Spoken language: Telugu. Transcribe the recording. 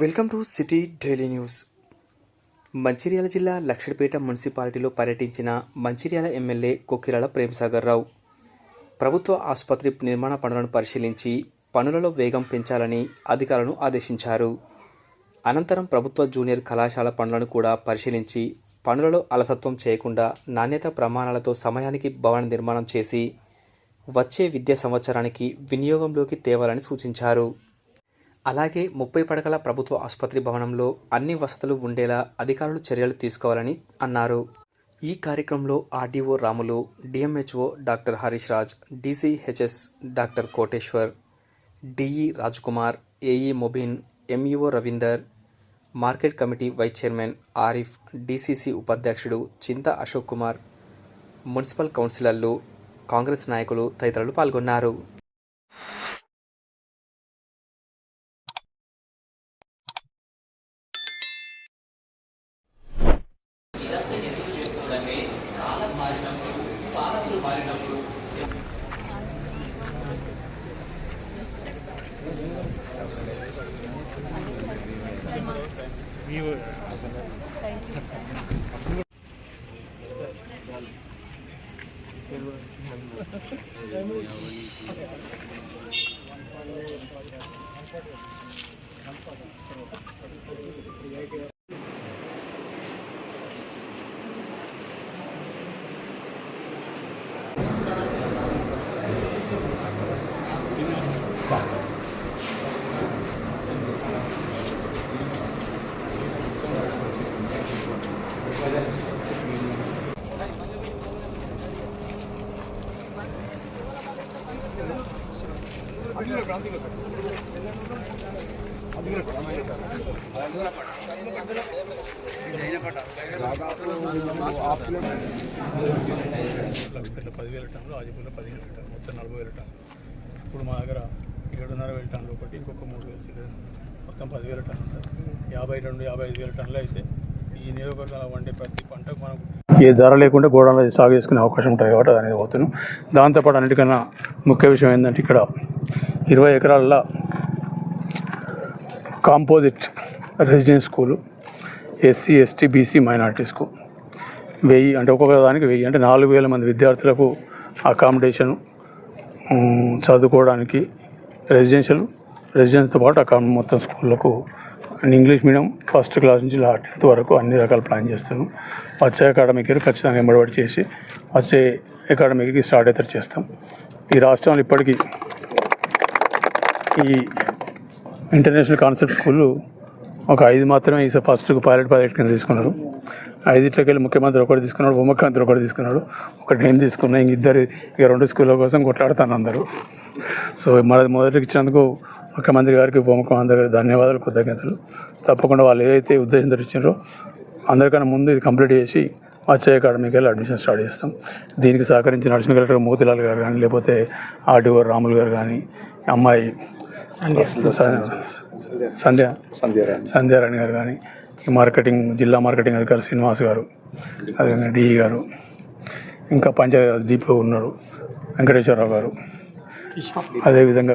Welcome to city daily news. Mancherial జిల్లా లక్షడిపేట మున్సిపాలిటీలో పర్యటించిన మంచిర్యాల ఎమ్మెల్యే కొక్కిరాల ప్రేమసాగర్ రావు. ప్రభుత్వ ఆసుపత్రి నిర్మాణ పనులను పరిశీలించి పనులలో వేగం పెంచాలని అధికారులను ఆదేశించారు. అనంతరం ప్రభుత్వ జూనియర్ కళాశాల పనులను కూడా పరిశీలించి పనులలో అలసత్వం చేయకుండా నాణ్యత ప్రమాణాలతో సమయానికి భవన నిర్మాణం చేసి వచ్చే విద్యా సంవత్సరానికి వినియోగంలోకి తేవాలని సూచించారు. అలాగే ముప్పై పడకల ప్రభుత్వ ఆసుపత్రి భవనంలో అన్ని వసతులు ఉండేలా అధికారులు చర్యలు తీసుకోవాలని అన్నారు. ఈ కార్యక్రమంలో RDO Ramulu DMHO doctor Harish Raj DCHS doctor Koteshwar DE Kumar AE Mobin MEO Ravinder market committee vice chairman Arif DCC ఉపాధ్యక్షుడు చింత అశోక్ కుమార్ మున్సిపల్ కౌన్సిలర్లు కాంగ్రెస్ నాయకులు తదితరులు పాల్గొన్నారు. మారినప్పుడు లక్షపేటలో పదివేల టన్నులు ఆజిపూర్లో పదిహేను వేల టన్నులు మొత్తం నలభై వేల టన్నులు. ఇప్పుడు మా దగ్గర ఏడున్నర వేల టన్నులు ఒకటి ఇంకొక మూడు వేల చిల్లర మొత్తం పదివేల టన్నులు ఉన్నాయి యాభై రెండు యాభై ఐదు వేల టన్నులు అయితే ఈ నియోజకవర్గంలో వండే ప్రతి పంటకు మనం ఏ ధర లేకుండా గోడంలో సాగు చేసుకునే అవకాశం ఉంటుంది కాబట్టి అనేది పోతున్నాం. దాంతోపాటు అన్నిటికన్నా ముఖ్య విషయం ఏంటంటే ఇక్కడ ఇరవై ఎకరాల composite residence school SC ST BC minority school. వెయ్యి అంటే ఒక్కొక్క దానికి వెయ్యి అంటే నాలుగు వేల మంది విద్యార్థులకు అకామిడేషన్ చదువుకోవడానికి రెసిడెన్షియల్ రెసిడెన్స్తో పాటు అక్కడ మొత్తం స్కూళ్ళకు and English medium first class నుంచి టెన్త్ వరకు అన్ని రకాల ప్లాన్ చేస్తున్నాం వచ్చే అకాడమిక్ ఇయర్ ఖచ్చితంగా ఎంబడబడి చేసి వచ్చే అకాడమిక్కి స్టార్ట్ అయితే చేస్తాం. ఈ రాష్ట్రంలో ఇప్పటికీ ఈ ఇంటర్నేషనల్ కాన్సెప్ట్ స్కూళ్ళు ఒక ఐదు మాత్రమే ఈ ఫస్ట్ పైలట్ ప్రాజెక్ట్ కింద తీసుకున్నారు. ఐదింటికి వెళ్ళి ముఖ్యమంత్రి ఒకటి తీసుకున్నాడు ఉపముఖ్యమంత్రి ఒకటి తీసుకున్నాడు. ఒకటి నేను తీసుకున్నా ఇంక ఇద్దరు ఇక రెండు స్కూళ్ళ కోసం కొట్లాడుతాను అందరూ. సో మన మొదటికి ఇచ్చినందుకు ముఖ్యమంత్రి గారికి ఉపముఖ్యమంత్రి గారికి ధన్యవాదాలు కృతజ్ఞతలు. తప్పకుండా వాళ్ళు ఏదైతే ఉద్దేశంతో ఇచ్చారో అందరికన్నా ముందు ఇది కంప్లీట్ చేసి వచ్చే అకాడమీకి వెళ్ళి అడ్మిషన్ స్టార్ట్ చేస్తాం. దీనికి సహకరించిన అడిషనల్ కలెక్టర్ మోతిలాల్ గారు కానీ లేకపోతే ఆర్డీఓ రాములు గారు కానీ అమ్మాయి సంధ్య. సంధ్యారాణి గారు కానీ మార్కెటింగ్ జిల్లా మార్కెటింగ్ అధికారి శ్రీనివాస్ గారు అదే డిఈ గారు ఇంకా పంచాయతీ డిపో ఉన్నారు వెంకటేశ్వరరావు గారు. అదేవిధంగా